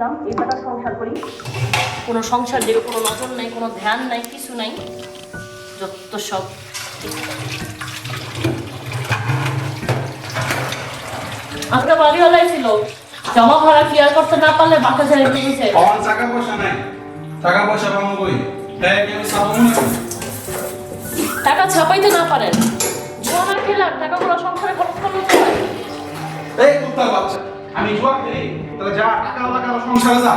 আসলাম এই বেটা সংসার করি। কোনো সংসার দিকে কোনো নজর নাই কোনো ধ্যান নাই কিছু নাই যত সব। আজকে বাড়িওয়ালাই ছিল জমা ভাড়া ক্লিয়ার করতে না পারলে বাসা ছেড়ে দিয়েছে? আমার টাকা পয়সা নাই টাকা পয়সা পাবো কই? তাই আমি চাবো না? টাকা ছাপাইতে না পারেন। জুয়া না খেলার টাকাগুলো সংসারে খরচ করলে তো হয়। এই কুত্তার বাচ্চা আমি জুয়া খেলি। তাহলে যা টাকা লাগা সংসারে যা।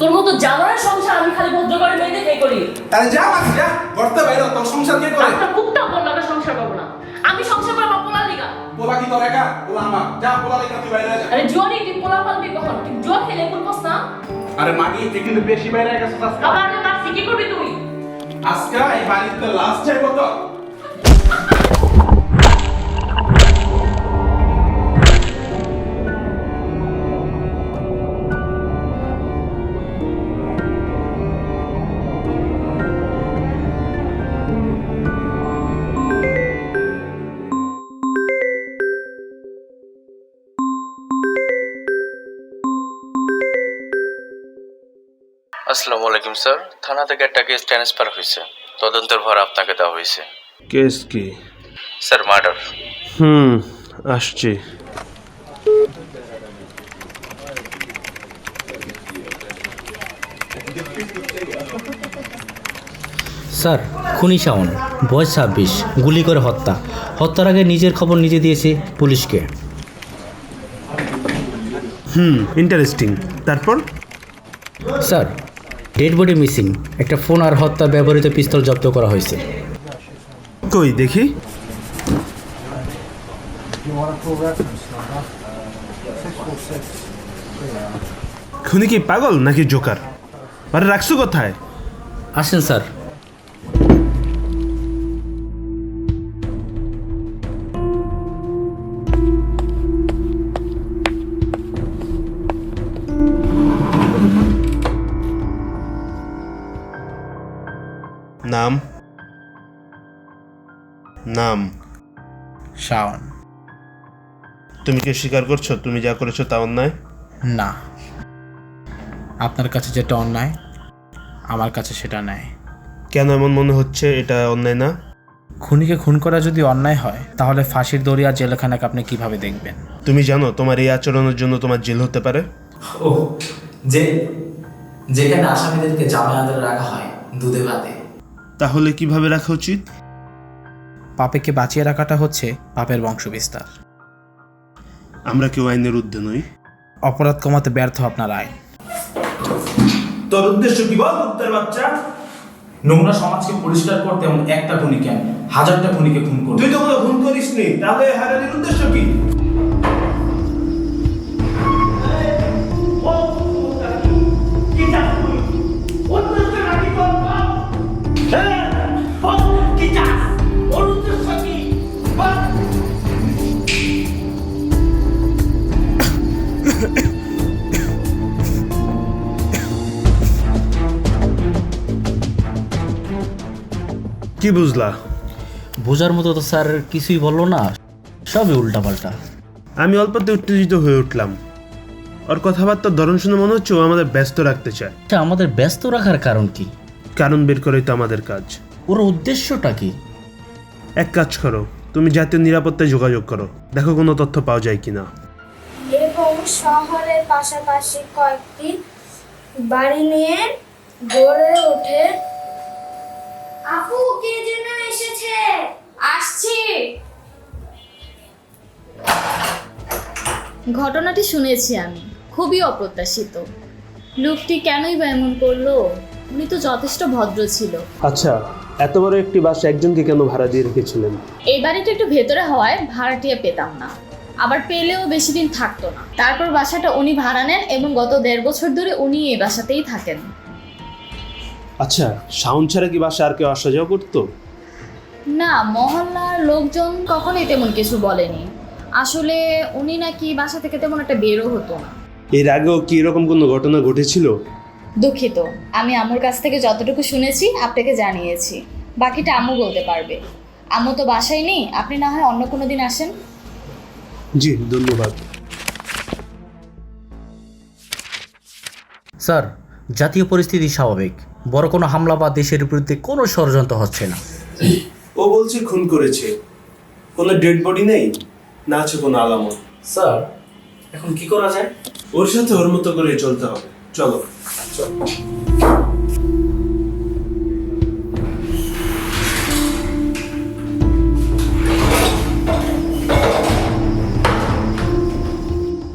তোর মতো জানোয়ারের সংসার আমি খালি ভদ্র করে মেয়ে দেখে করি। তাহলে যা বাকি যা করতে বাইরে তোর সংসার কে করে? একটা মুখটা বলল আমি সংসার করব না। আমি সংসার করে আমার পোলা লিগা। পোলা কি তোর একা? পোলা আমার। যা পোলা লেখা তুই বাইরে যা। আরে জুয়া নিয়ে তুই পোলা পালবি কখন? তুই জুয়া খেলে বলবস না? আরে মাগি তুই কিন্তু বেশি বাইরে গেছিস আজকে। আবার মারছি কি করবি তুই? আজকে এই বাড়িতে লাস্ট যাইব তো আসসালামু আলাইকুম স্যার। থানা থেকে একটা কেস ট্রান্সফার হয়েছে। তদন্তের ভার আপনাকে দেওয়া হয়েছে। কেস কি? স্যার মার্ডার হুম আসছি। স্যার খুনি শাওন বয়স ছাব্বিশ গুলি করে হত্যা। হত্যার আগে নিজের খবর নিজে দিয়েছে পুলিশকে। হুম ইন্টারেস্টিং তারপর? স্যার ডেড বডি মিসিং একটা ফোন আর হত্যা ব্যবহৃত পিস্তল জব্দ করা হয়েছে। কই দেখি। খুনি কি পাগল নাকি জোকার? আরে রাখছো কোথায়? আসেন স্যার। শাওন। তুমি কি স্বীকার করছ? তুমি যা করেছ তা অন্যায়? না। আপনার কাছে যেটা অন্যায় আমার কাছে সেটা নেয় কেন এমন মনে হচ্ছে এটা অন্যায় না? খুনিকে খুন করা যদি অন্যায় হয় তাহলে ফাঁসির দড়ি আর জেলখানাকে আপনি কীভাবে দেখবেন? তুমি জানো তোমার এই আচরণের জন্য তোমার জেল হতে পারে? ও যে যেখানে আসামিদেরকে জামে রাখা হয় দুধে ভাতে। তাহলে কীভাবে রাখা উচিত? পাপেকে বাঁচিয়ে রাখাটা হচ্ছে পাপের বংশবিস্তার। আমরা কেউ আইনের ঊর্ধ্বে নই। অপরাধ কমাতে ব্যর্থ আপনার আইন। তোর উদ্দেশ্য কি বল উত্তর বাচ্চা? নোংরা সমাজকে পরিষ্কার করতে এমন একটা খুনি কেন হাজারটা খুনিকে খুন করবে তুই তো কোনো খুন করিস নি তাহলে হারানির উদ্দেশ্য কি? কি বুঝলা? বোঝার মতো তো স্যার কিছুই বলল না। সবই উল্টাপাল্টা। আমি অল্পতে উত্তেজিত হয়ে উঠলাম। ওর কথাবার্তার ধরন শুনে মনে হচ্ছে ও আমাদের ব্যস্ত রাখতে চায়। আচ্ছা আমাদের ব্যস্ত রাখার কারণ কি? কারণ বের করাই তো আমাদের কাজ। ওর উদ্দেশ্যটা কি? এক কাজ করো তুমি জাতীয় নিরাপত্তায় যোগাযোগ করো। দেখো কোনো তথ্য পাওয়া যায় কিনা। এবং শহরের পাশাপাশি কয়েকটি বাড়ি নিয়ে গড়ে ওঠে আপু কে যেন এসেছে? আসছি। ঘটনাটি শুনেছি আমি। খুবই অপ্রত্যাশিত। লোকটি কেনই বা এমন করল? উনি তো যথেষ্ট ভদ্র ছিল। আচ্ছা এত বড় একটি বাস একজনকে কেন ভাড়া দিয়ে রেখেছিলেন? এই বাড়িটা একটু ভেতরে হওয়ায় ভাড়াটিয়া পেতাম না। আবার পেলেও বেশি দিন থাকতো না। তারপর বাসাটা উনি ভাড়া নেন এবং গত দেড় বছর ধরে উনি এই বাসাতেই থাকেন। আচ্ছা সাউন্ড ছাড়া কি বাসা আর কেউ আসা যাওয়া করতো? না মহল্লার লোকজন কখনোই তেমন কিছু বলেনি। আসলে উনি নাকি বাসা থেকে তেমন একটা বেরো হতো না। এর আগেও কি এরকম কোনো ঘটনা ঘটেছিল? দুঃখিত। আমি আম্মুর কাছ থেকে যতটুকু শুনেছি আপনাকে জানিয়েছি। বাকিটা আম্মু বলতে পারবে। আম্মু তো বাসায় নেই আপনি না হয় অন্য কোনো দিন আসেন। জি ধন্যবাদ। স্যার জাতীয় পরিস্থিতি স্বাভাবিক। বড় কোনো হামলা বা দেশের বিরুদ্ধে কোনো ষড়যন্ত্র হচ্ছে না। ও বলছে খুন করেছে। কোনো ডেড বডি নেই না আছে কোনো আলামত। স্যার এখন কি করা যায়? ওর সাথে ওর মতো করে চলতে হবে। চলো।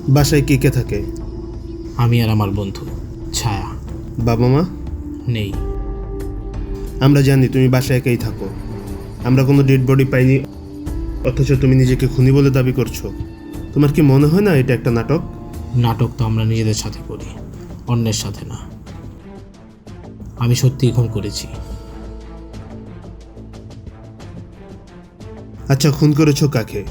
বাসায় কে কে থাকে? আমি আর আমার বন্ধু ছায়া। বাবা মা? নেই। আমরা জানি তুমি বাসায় একাই থাকো। আমরা কোনো ডেড বডি পাইনি অথচ তুমি নিজেকে খুনি বলে দাবি করছ। তোমার কি মনে হয় না এটা একটা নাটক? নাটক তো আমরা নিজেদের সাথে করি অন্যের সাথে না। আমি সত্যিই খুন করেছি। আচ্ছা খুন করেছ কাকে?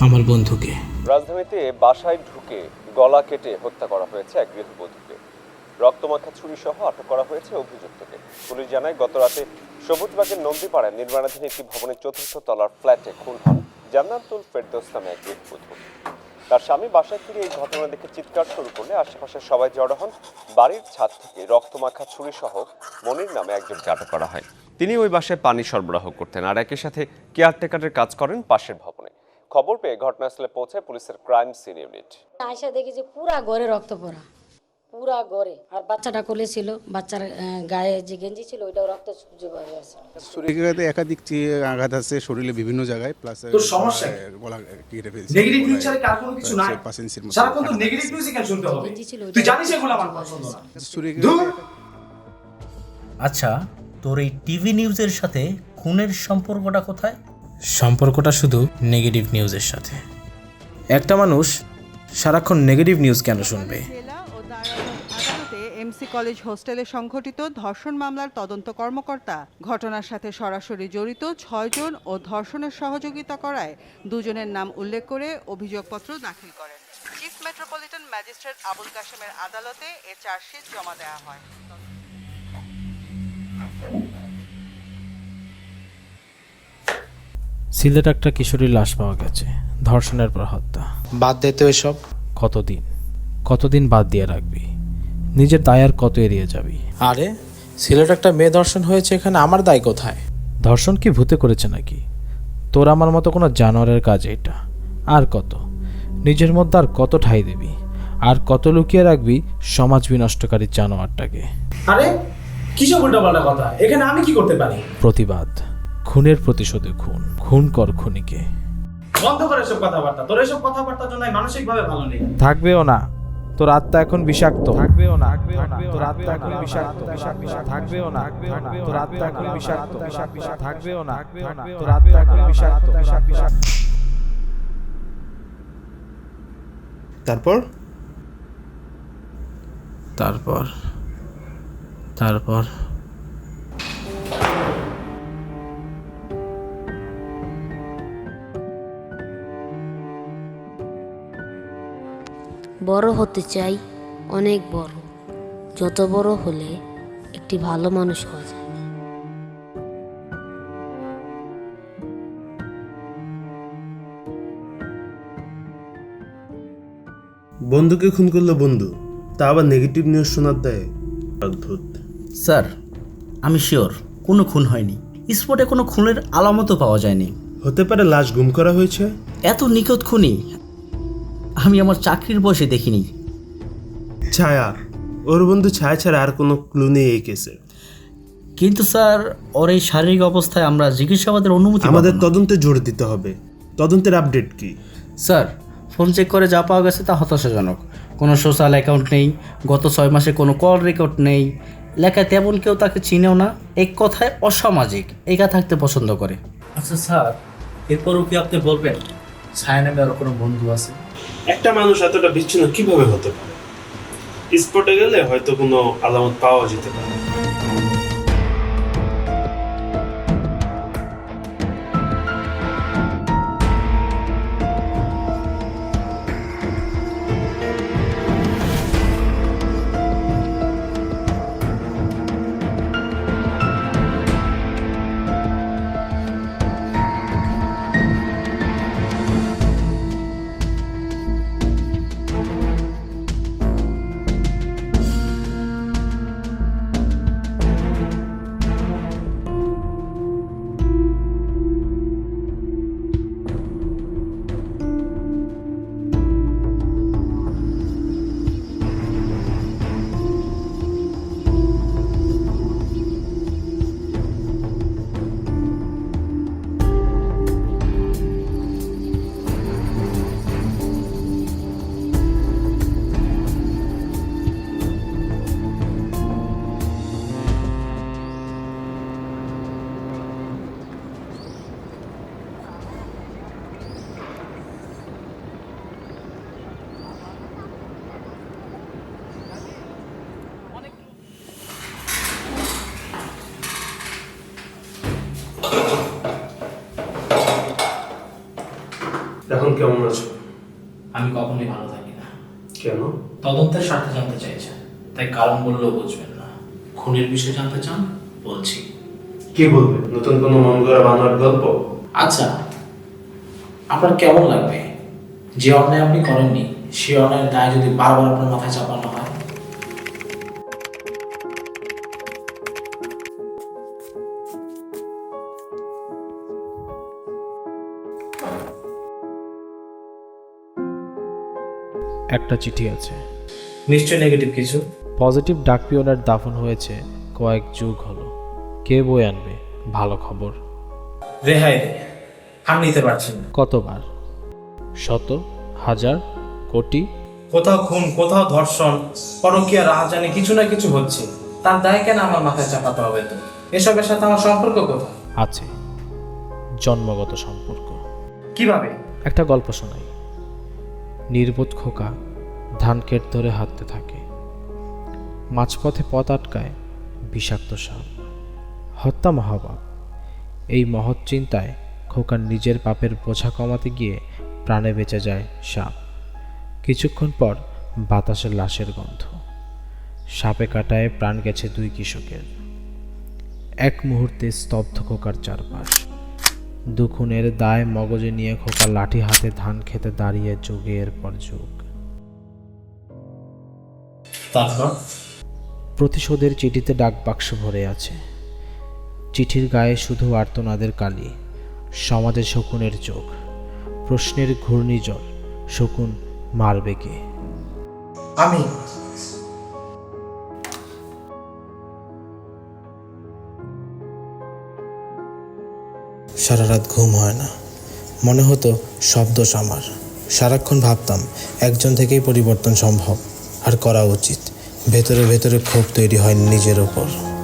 আমার বন্ধুকে। রাজধানীতে বাসায় ঢুকে গলা কেটে হত্যা করা হয়েছে এক গৃহবধূকে রক্তমাখা ছুরি সহ আটক করা হয়েছে অভিযুক্তকে। পুলিশ জানায় গত রাতে সবুজবাগের নন্দীপাড়ায় নির্মাণাধীন একটি ভবনের চতুর্থ তলার ফ্ল্যাটে খুন হন জান্নাতুল ফেরদোস নামে এক গৃহবধূ তার স্বামী বাসায় ফিরে এই ঘটনা দেখে চিৎকার শুরু করলে আশেপাশের সবাই জড়ো হন। বাড়ির ছাদ থেকে রক্তমাখা ছুরি সহ মনির নামে একজনকে আটক করা হয়। তিনি ওই বাসায় পানি সরবরাহ করতেন আর একই সাথে কেয়ারটেকারের কাজ করেন পাশের ভবনে। খবর পেয়ে ঘটনাস্থলে পৌঁছায় পুলিশের ক্রাইম সিন ইউনিট। আয়সা দেখি যে পুরা ঘরে রক্ত পড়া। পুরা ঘরে আর বাচ্চাটা কোলে ছিল বাচ্চার গায়ে যে গেঞ্জি ছিল ওইটাও রক্ত সূর্য হয়ে আছে শরীরে একাধিক আঘাত আছে শরীরে বিভিন্ন জায়গায় প্লাস তোর সমস্যা কি? গলা কেটে ফেলছে। নেগেটিভ নিউজ ছাড়া কার কোনো কিছু নাই? পার্সেন্সির মতো। সারাক্ষণ তো নেগেটিভ শুনতে হবে? তুই জানিস এগুলো আমার পছন্দ না। শরীরে আচ্ছা তোর এই টিভি নিউজের সাথে খুনের সম্পর্কটা কোথায়? সম্পর্কটা শুধু নেগেটিভ নিউজের সাথে। একটা মানুষ সারাক্ষণ নেগেটিভ নিউজ কেন শুনবে? এমসি কলেজ হোস্টেলে সংঘটিত ধর্ষণ মামলার তদন্ত কর্মকর্তা ঘটনার সাথে সরাসরি জড়িত ছয়জন ও ধর্ষণের সহযোগিতা করায় দুজনের নাম উল্লেখ করে অভিযোগপত্র দাখিল করেন। চিফ মেট্রোপলিটন ম্যাজিস্ট্রেট আবুল কাশেমের আদালতে এ চার্জশিট জমা দেওয়া হয়। সিলেট একটা কিশোরীর লাশ পাওয়া গেছে। ধর্ষণের পর হত্যা। বাদ দে তো এসব। কতদিন? কতদিন বাদ দিয়ে রাখবি? নিজের দায় আর কত এড়িয়ে যাবি? আরে সিলেট একটা মেয়ে ধর্ষণ হয়েছে এখানে আমার দায় কোথায়? ধর্ষণ কি ভূতে করেছে নাকি? তোর আমার মতো কোনো জানোয়ারের কাজ এটা। আর কত? নিজের মধ্যে আর কত ঠাই দিবি? আর কত লুকিয়ে রাখবি সমাজ বিনষ্টকারী জানোয়ারটাকে? আরে কিসব উল্টাপাল্টা কথা? এখানে আমি কি করতে পারি? প্রতিবাদ। খুনের প্রতিশোধে খুন। খুন কর খুনিকে। বন্ধ করে এসব কথাবার্তা। তোর এসব কথাবার্তার জন্য মানসিক ভাবে ভালো নেই। থাকবেও না। তোর আত্মা এখন বিষাক্ত। থাকবেও না। তোর আত্মা এখন বিষাক্ত। থাকবেও না। তোর আত্মা এখন বিষাক্ত। থাকবেও না। তোর আত্মা এখন বিষাক্ত। তারপর? তারপর? তারপর? বড় হতে চাই অনেক বড়। যত বড় হলে একটি ভালো মানুষ হওয়া যায়। বন্ধুকে খুন করল বন্ধু তা আবার নেগেটিভ নিউজ শোনার দেয়। অদ্ভুত। স্যার আমি শিওর কোনো খুন হয়নি। স্পটে কোনো খুনের আলামতও পাওয়া যায়নি। হতে পারে লাশ গুম করা হয়েছে। এত নিখুঁত খুনি আমি আমার চাকরির বয়সে দেখিনি। ছায়া ওর বন্ধু ছায়া ছাড়া আর কোনো ক্লু নেই এই কেসে কিন্তু স্যার ওর এই শারীরিক অবস্থায় আমরা জিজ্ঞাসাবাদের অনুমতি পাবো আমাদের না। তদন্তে জোর দিতে হবে। তদন্তের আপডেট কি? স্যার ফোন চেক করে যা পাওয়া গেছে তা হতাশাজনক। কোনো সোশ্যাল অ্যাকাউন্ট নেই গত ছয় মাসে কোনো কল রেকর্ড নেই। লেখায় তেমন কেউ তাকে চিনেও না এক কথায় অসামাজিক একা থাকতে পছন্দ করে। আচ্ছা স্যার এরপরও কি আপনি বলবেন? ছায়া নামে আর কোনো বন্ধু আছে? একটা মানুষ এতটা বিচ্ছিন্ন কীভাবে হতে পারে? স্পটে গেলে হয়তো কোনো আলামত পাওয়া যেতে পারে। কারণ বললেও বুঝবেন না। খুনের বিষয়ে জানতে চান? বলছি। কি বলবে? নতুন কোনো মন করা বানোয়ার গল্প? আচ্ছা আপনার কেমন লাগবে? যে অন্যায় আপনি করেননি সে অন্যায়ের দায় যদি বারবার আপনার মাথায় চাপানো হয়? একটা চিঠি আছে। নিশ্চয়ই নেগেটিভ কিছু। পজিটিভ ডাক পিওনের দাফন হয়েছে কয়েক যুগ হলো। কে বই আনবে? ভালো খবর। রেহাই আর নিতে পারছি না। কতবার? শত হাজার কোটি? কোথাও খুন কোথাও ধর্ষণ পরকীয়া রাহাজানি কিছু না কিছু হচ্ছে। তার দায় কেন আমার মাথায় চাপাতে হবে তো এসবের সাথে আমার সম্পর্ক কোথায়? আছে। জন্মগত সম্পর্ক। কীভাবে? একটা গল্প শোনাই। নির্বোধ খোকা ধান ধরে হাঁটতে থাকে। মাঝপথে পথ আটকায় বিষাক্ত সাপ। হত্যা মহাপাপ। এই মহৎ চিন্তায় খোকার নিজের পাপের বোঝা কমাতে গিয়ে প্রাণে বেঁচে যায় সাপ। কিছুক্ষণ পর বাতাসের লাশের গন্ধ। সাপে কাটায় প্রাণ গেছে দুই কৃষকের। এক মুহূর্তে স্তব্ধ খোকার চারপাশ। দুখুনের দায় মগজে নিয়ে খোকা লাঠি হাতে ধান খেতে দাঁড়িয়ে যুগের পর যুগ। তারপর প্রতিশোধের চিঠিতে ডাক বাক্স ভরে আছে। চিঠির গায়ে শুধু আর্তনাদের কালি সমাজে শকুনের চোখ প্রশ্নের ঘূর্ণিঝড় শকুন মারবে কে? আমি। সারা রাত ঘুম হয় না। মনে হতো সব দোষ আমার। সারাক্ষণ ভাবতাম একজন থেকেই পরিবর্তন সম্ভব আর করা উচিত। ভেতরে ভেতরে ক্ষোভ তৈরি হয় নিজের ওপর।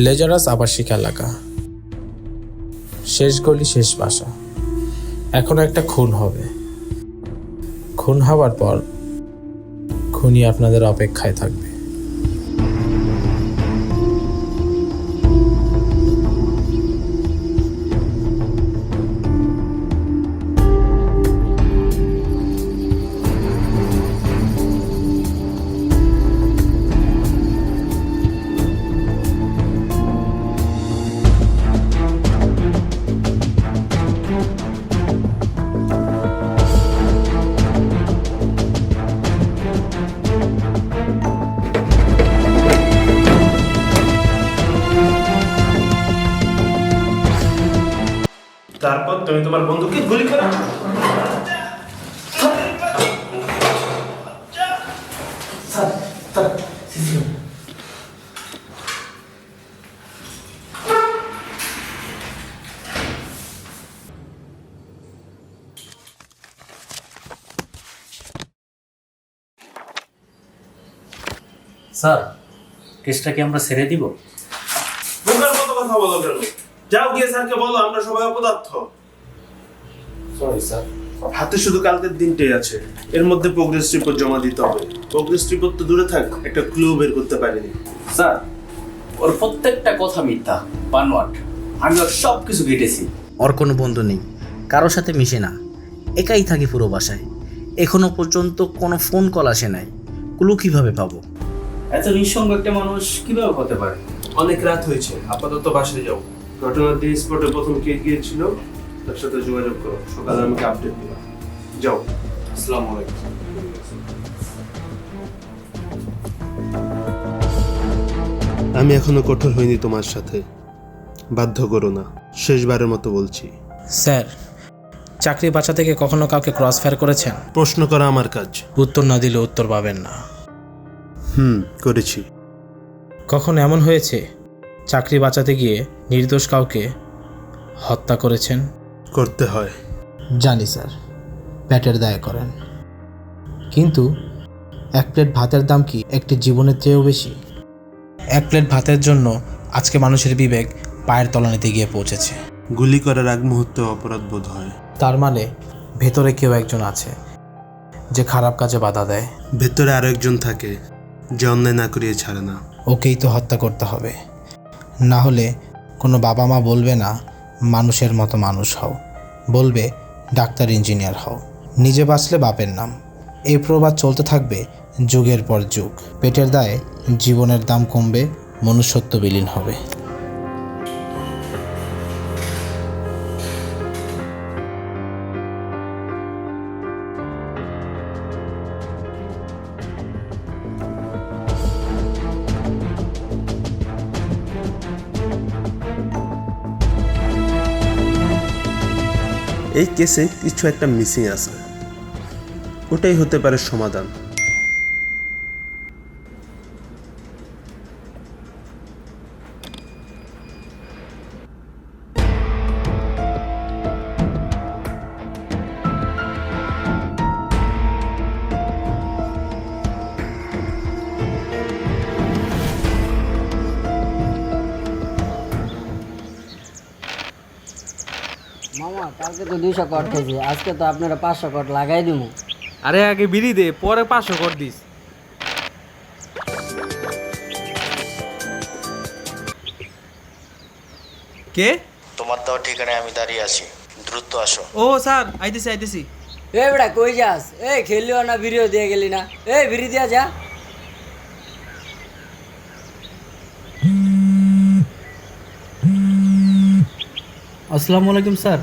লেজারাস আবাসিক এলাকা। শেষ গলি, শেষ বাসা। এখন একটা খুন হবে। খুন হওয়ার পর খুনি আপনাদের অপেক্ষায় থাকবে। স্যার কেসটা কি আমরা ছেড়ে দিব? বোকার মতো কথা বলো কেন? যাও গিয়ে স্যারকে বলো আমরা সবাই অপদার্থ। Sorry sir. হাতে শুধু কালকের দিনটাই আছে। এর মধ্যে প্রোগ্রেস রিপোর্ট জমা দিতে হবে। প্রোগ্রেস রিপোর্ট তো দূরে থাক একটা ক্লু বের করতে পারিনি। স্যার ওর প্রত্যেকটা কথা মিথ্যা বানোয়াট। আমি ওর সব কিছু কেটেছি ওর কোনো বন্ধু নেই কারোর সাথে মিশে না। একাই থাকি পুরো বাসায়। এখনও পর্যন্ত কোনো ফোন কল আসে নাই। ক্লু কীভাবে পাবো? এত নিঃসঙ্গ একটা মানুষ কীভাবে হতে পারে? অনেক রাত হয়েছে আপাতত বাসায় যাও। ঘটনার দিন স্পটে প্রথম কে গিয়েছিল তার সাথে যোগাযোগ করো। সকালে আমাকে আপডেট দিবা যাও। আসসালামু আলাইকুম। আমি এখনও কঠোর হইনি তোমার সাথে। বাধ্য করো না। শেষবারের মতো বলছি। স্যার চাকরি বাঁচা থেকে কখনো কাউকে ক্রস ফায়ার করেছেন? প্রশ্ন করা আমার কাজ। উত্তর না দিলে উত্তর পাবেন না। হুম করেছি। কখন এমন হয়েছে? চাকরি বাঁচাতে গিয়ে নির্দোষ কাউকে হত্যা করেছেন? করতে হয়। জানি স্যার পেটের দায় করেন। কিন্তু এক প্লেট ভাতের দাম কি একটি জীবনের চেয়েও বেশি? এক প্লেট ভাতের জন্য আজকে মানুষের বিবেক পায়ের তলানিতে গিয়ে পৌঁছেছে। গুলি করার আগ মুহূর্তে অপরাধ বোধ হয়। তার মানে ভেতরে কেউ একজন আছে যে খারাপ কাজে বাধা দেয়? ভেতরে আরও একজন থাকে যে না করিয়ে ছাড়ে না। ওকেই তো হত্যা করতে হবে। না হলে কোনো বাবা মা বলবে না, মানুষের মতো মানুষ হও। বলবে, ডাক্তার, ইঞ্জিনিয়ার হও। নিজে বাঁচলে বাপের নাম। এই প্রবাদ চলতে থাকবে যুগের পর যুগ। পেটের দায়ে জীবনের দাম কমবে, মনুষ্যত্ব বিলীন হবে। এই কেসে কিছু একটা মিসিং আছে। ওটাই হতে পারে সমাধান। কালকে তো দুইশো কট খেয়েছি আজকে তো আপনারা পাঁচশো কট লাগাই দিব আরে আগে বিড়ি দে পরে পাঁচশো কর দিস। কে? তোমার দেওয়া ঠিকানায় আমি দাঁড়িয়ে আছি। দ্রুত আসো। ও স্যার আইতেছি আইতেছি। এ বেটা কই যাস? এই খেললিও না ভিডিও দিয়ে গেলি না। এ ভিড়ি দিয়া যা। আসসালামু আলাইকুম স্যার।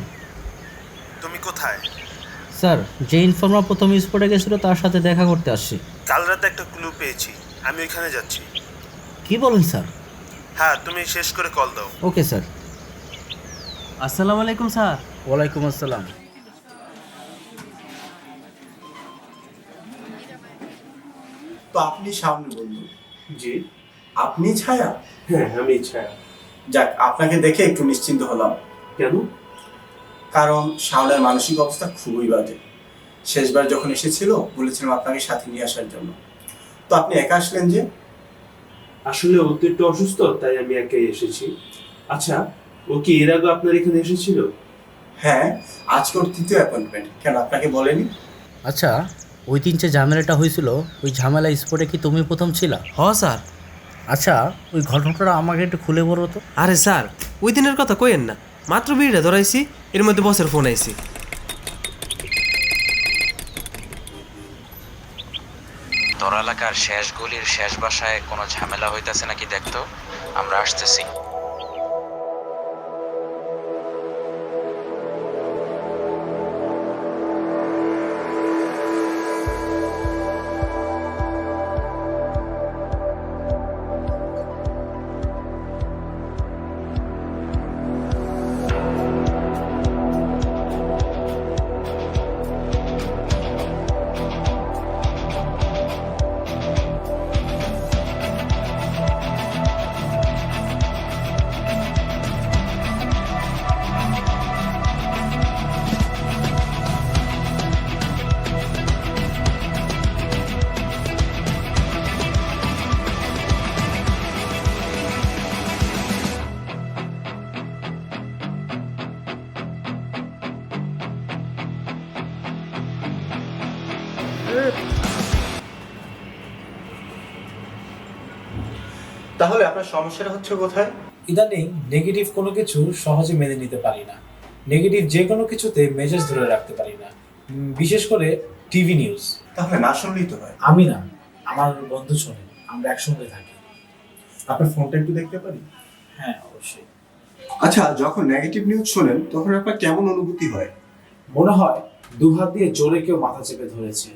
কোথায়? স্যার যে ইনফর্মার প্রথম স্পটে গেছিল তার সাথে দেখা করতে আসছি। কাল রাতে একটা ক্লু পেয়েছি। আমি ওইখানে যাচ্ছি। কি বলেন স্যার? হ্যাঁ তুমি শেষ করে কল দাও। Okay sir. আসসালামু আলাইকুম স্যার। ওয়ালাইকুম আসসালাম। তো আপনি সামনে বলুন। জি। আপনি ছায়া? হ্যাঁ আমি ছায়া। যাক আপনাকে দেখে একটু নিশ্চিন্ত হলাম। কেন? কারণ শাওনের মানসিক অবস্থা খুবই বাজে। শেষবার যখন এসেছিল বলেছিলাম আপনাকে সাথে নিয়ে আসার জন্য। তো আপনি একা আসলেন যে? আসলে ও তো একটু অসুস্থ তাই আমি একাই এসেছি। আচ্ছা ও কি এর আগে আপনার এখানে এসেছিল? হ্যাঁ আজকে ওর তৃতীয় অ্যাপয়েন্টমেন্ট কেন আপনাকে বলেনি? আচ্ছা ওই দিন যে ঝামেলাটা হয়েছিল ওই ঝামেলা স্পটে কি তুমি প্রথম ছিলা? হ স্যার। আচ্ছা ওই ঘটনাটা আমাকে একটু খুলে বলো তো। আরে স্যার ওই দিনের কথা কইেন না। মাত্র বিড়িটা ধরাইছি, এর মধ্যে বসের ফোন আইছি। তোর এলাকার শেষ গলির শেষ বাসায় কোনো ঝামেলা হইতাছে নাকি দেখতো? আমরা আসতেছি। তাহলে আপনার সমস্যাটা হচ্ছে কোথায়? ইদানিং নেগেটিভ কোনো কিছু সহজে মেনে নিতে পারি না। নেগেটিভ যে কোনো কিছুতে মেজাজ ধরে রাখতে পারি না। বিশেষ করে টিভি নিউজ তাহলে না শুনলেই তো হয়। আমি না আমার বন্ধু শোনে আমরা একসঙ্গে থাকি। আপনার ফোনটা একটু দেখতে পারি? হ্যাঁ অবশ্যই। আচ্ছা যখন নেগেটিভ নিউজ শোনেন তখন আপনার কেমন অনুভূতি হয়? মনে হয় দু হাত দিয়ে জোরে কেউ মাথা চেপে ধরেছে।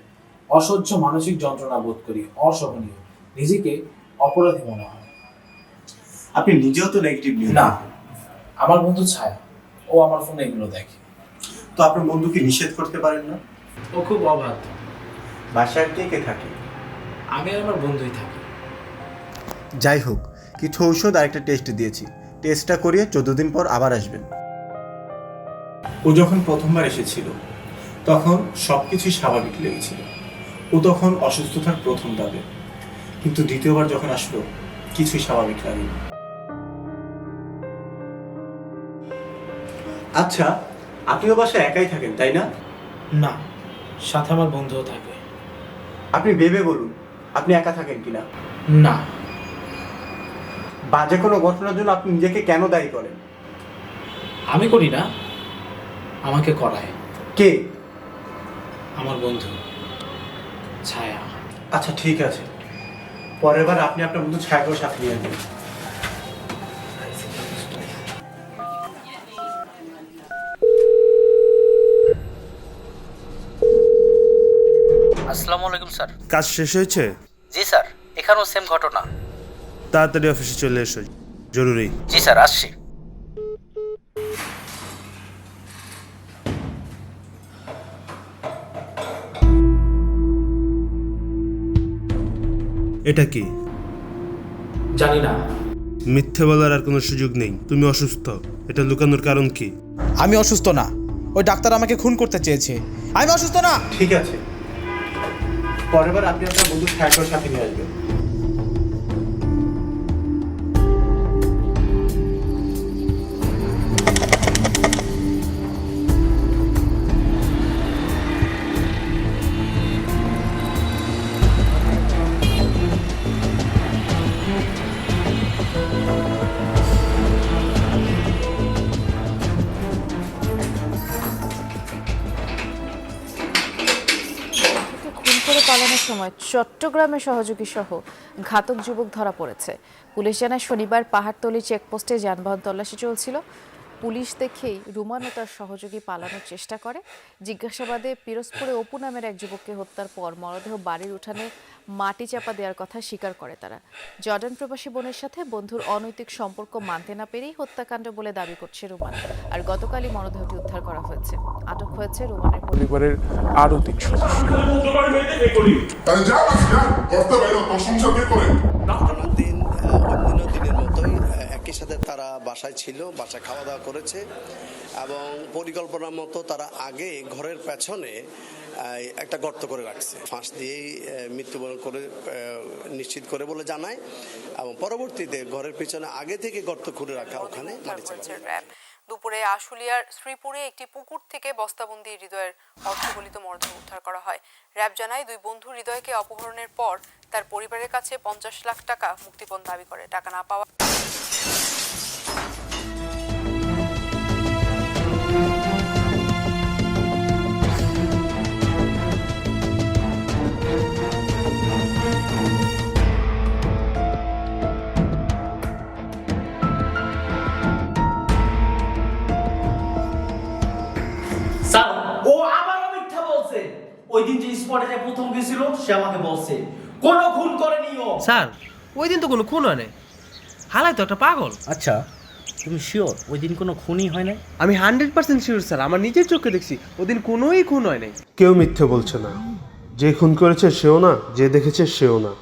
অসহ্য মানসিক যন্ত্রণা বোধ করি অসহনীয়। নিজেকে অপরাধী মনে হয়। আপনি নিজেও তো নেগেটিভ নিউজ না। আমার বন্ধু ছায়া। ও আমার ফোনে এগুলো দেখে। তো আপনার বন্ধুকে নিষেধ করতে পারেন না? ও খুব অবাধ। বাসায় কে কে থাকে? আমি আর আমার বন্ধুই থাকি। যাই হোক কিছু ঔষধ আর একটা টেস্ট দিয়েছি টেস্টটা করিয়ে চোদ্দ দিন পর আবার আসবেন। ও যখন প্রথমবার এসেছিল তখন সব কিছুই স্বাভাবিক লেগেছিল। ও তখন অসুস্থতার প্রথম দাবে কিন্তু দ্বিতীয়বার যখন আসলো কিছুই স্বাভাবিক লাগেনি। আচ্ছা আপনিও বাসায় একাই থাকেন তাই না? না সাথে আমার বন্ধুও থাকে। আপনি ভেবে বলুন আপনি একা থাকেন কিনা? না। বাজে কোনো ঘটনার জন্য আপনি নিজেকে কেন দায়ী করেন? আমি করি না আমাকে করায়। কে? আমার বন্ধু ছায়া। আচ্ছা ঠিক আছে। পরের বার আপনি আপনার বন্ধু ছায়াকেও সাথে নিয়ে নেবেন স্যার। কাজ শেষ হয়েছে? জি স্যার। এখানেও সেম ঘটনা। তাড়াতাড়ি অফিসে চলে এসো। জরুরি। জি স্যার আসছি। এটা কি? জানি না। মিথ্যে বলার আর কোনো সুযোগ নেই। তুমি অসুস্থ। এটা লুকানোর কারণ কি? আমি অসুস্থ না। ওই ডাক্তার আমাকে খুন করতে চেয়েছে। আমি অসুস্থ না। ঠিক আছে। পরের বার আপনি আপনার বন্ধু ছায়াকেও সাথে নিয়ে আসবেন। সময় চট্টগ্রামে সহযোগী সহ ঘাতক যুবক ধরা পড়েছে। পুলিশ জানায় শনিবার পাহাড়তলি চেকপোস্টে যানবাহন তল্লাশি চলছিল। পুলিশ দেখেই রুমান ও তার সহযোগী পালানোর চেষ্টা করে। জিজ্ঞাসাবাদে পিরোজপুরে অপু নামের এক যুবককে হত্যার পর মরদেহ বাড়ির উঠানে মাটি চাপা দেওয়ার কথা স্বীকার করে তারা। জর্ডান প্রবাসী বোনের সাথে বন্ধুর অনৈতিক সম্পর্ক মানতে না পেরেই হত্যাকাণ্ড বলে দাবি করছে রোমান। আর গতকালই মরদেহটি উদ্ধার করা হয়েছে। আটক হয়েছে রোমানের পরিবারের আরও তিন ঘটনার দিন আহ, অন্যান্য দিনের মতোই আহ, একই সাথে তারা বাসায় ছিল বাসায় খাওয়া দাওয়া করেছে এবং পরিকল্পনা মতো তারা আগে ঘরের পেছনে একটা গর্ত করে রাখছে। ফাঁস দিয়েই মৃত্যুবরণ করে নিশ্চিত করে বলে জানায় এবং পরবর্তীতে ঘরের পিছনে আগে থেকে গর্ত খুঁড়ে রাখা ওখানে দুপুরে আশুলিয়ার শ্রীপুরে একটি পুকুর থেকে বস্তাবন্দি হৃদয়ের অর্থগলিত মরদেহ উদ্ধার করা হয়। র্যাব জানায় দুই বন্ধু হৃদয়কে অপহরণের পর তার পরিবারের কাছে পঞ্চাশ লাখ টাকা মুক্তিপণ দাবি করে। টাকা না পাওয়া ওই দিন যে স্পটে যে প্রথম গেছিল সে আমাকে বলছে কোনো খুন করেনি ও। স্যার ওই দিন তো কোনো খুন হয় নাই। হালাই তো একটা পাগল। আচ্ছা তুমি শিওর ওই দিন কোনো খুনই হয় নাই? আমি হান্ড্রেড পার্সেন্ট শিওর স্যার। আমার নিজের চোখে দেখছি ওদিন কোনোই খুন হয় নাই। কেউ মিথ্যে বলছে না। যে খুন করেছে সেও না যে দেখেছে সেও না।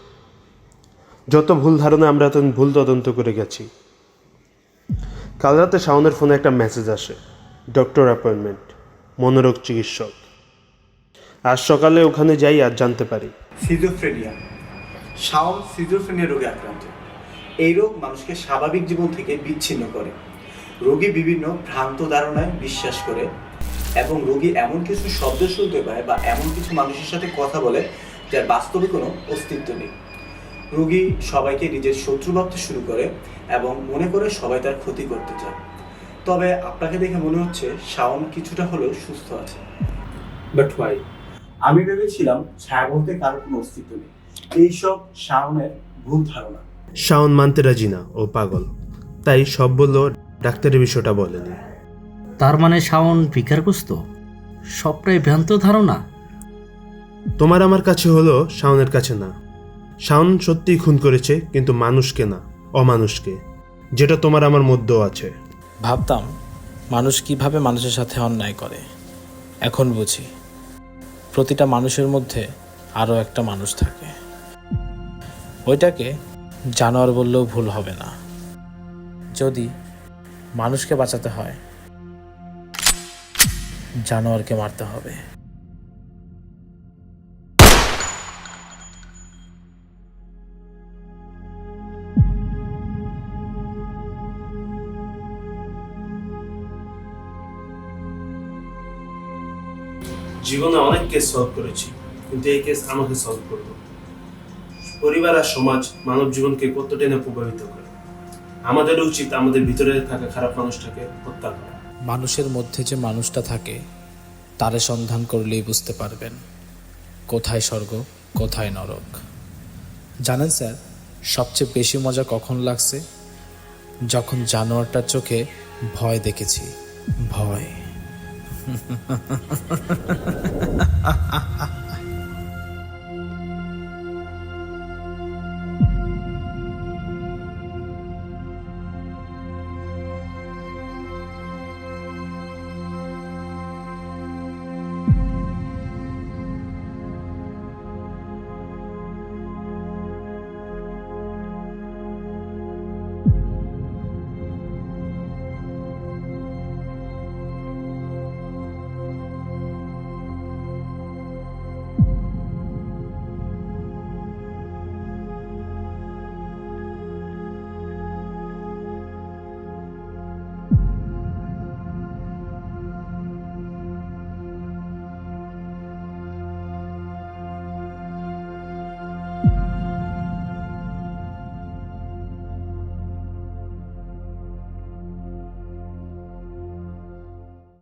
যত ভুল ধারণা আমরা এত ভুল তদন্ত করে গেছি। কাল রাতে শাওনের ফোনে একটা মেসেজ আসে ডক্টর অ্যাপয়েন্টমেন্ট মনোরোগ চিকিৎসক। আজ সকালে ওখানে যাই আর জানতে পারি। সিজোফ্রেনিয়া। শাওন সিজোফ্রেনিয়া রোগে আক্রান্ত। এই রোগ মানুষকে স্বাভাবিক জীবন থেকে বিচ্ছিন্ন করে। রোগী বিভিন্ন ভ্রান্ত ধারণায় বিশ্বাস করে এবং রোগী এমন কিছু শব্দ শুনতে পায় বা এমন কিছু মানুষের সাথে কথা বলে যার বাস্তবে কোনো অস্তিত্ব নেই। রোগী সবাইকে নিজের শত্রু ভাবতে শুরু করে এবং মনে করে সবাই তার ক্ষতি করতে চায়। তবে আপনাকে দেখে মনে হচ্ছে শাওন কিছুটা হলেও সুস্থ আছে। বাট ওয়াই আমি ভেবেছিলাম ছায়া বলতে কারোর কোনো অস্তিত্ব নেই। এইসব শাওনের ভুল ধারণা। শাওন মানতে রাজি না ও পাগল। তাই সব বলল ডাক্তারের বিষয়টা বলেনি তার মানে শাওন ভিকারগ্রস্ত সবটাই ভ্রান্ত ধারণা? তোমার আমার কাছে হলো শাওনের কাছে না। শাওন সত্যিই খুন করেছে কিন্তু মানুষকে না অমানুষকে। যেটা তোমার আমার মধ্যেও আছে। ভাবতাম মানুষ কীভাবে মানুষের সাথে অন্যায় করে। এখন বুঝি। প্রতিটা মানুষের মধ্যে আরও একটা মানুষ থাকে। ওইটাকে জানোয়ার বললেও ভুল হবে না। যদি মানুষকে বাঁচাতে হয়, জানোয়ারকে মারতে হবে। জীবনে অনেক কেস সলভ করেছি, কিন্তু এই কেস আমাকে সলভ করব পরিবার আর সমাজ মানব জীবনকে কতটা না প্রভাবিত করে। আমাদের উচিত আমাদের ভিতরে থাকা খারাপ মানুষটাকে হত্যা করা। মানুষের মধ্যে যে মানুষটা থাকে, তারে সন্ধান করলেই বুঝতে পারবেন, কোথায় স্বর্গ, কোথায় নরক। জানেন স্যার, সবচেয়ে বেশি মজা কখন লাগছে? যখন জানোয়ারটার চোখে ভয় দেখেছি, ভয়। 哈哈哈哈哈哈哈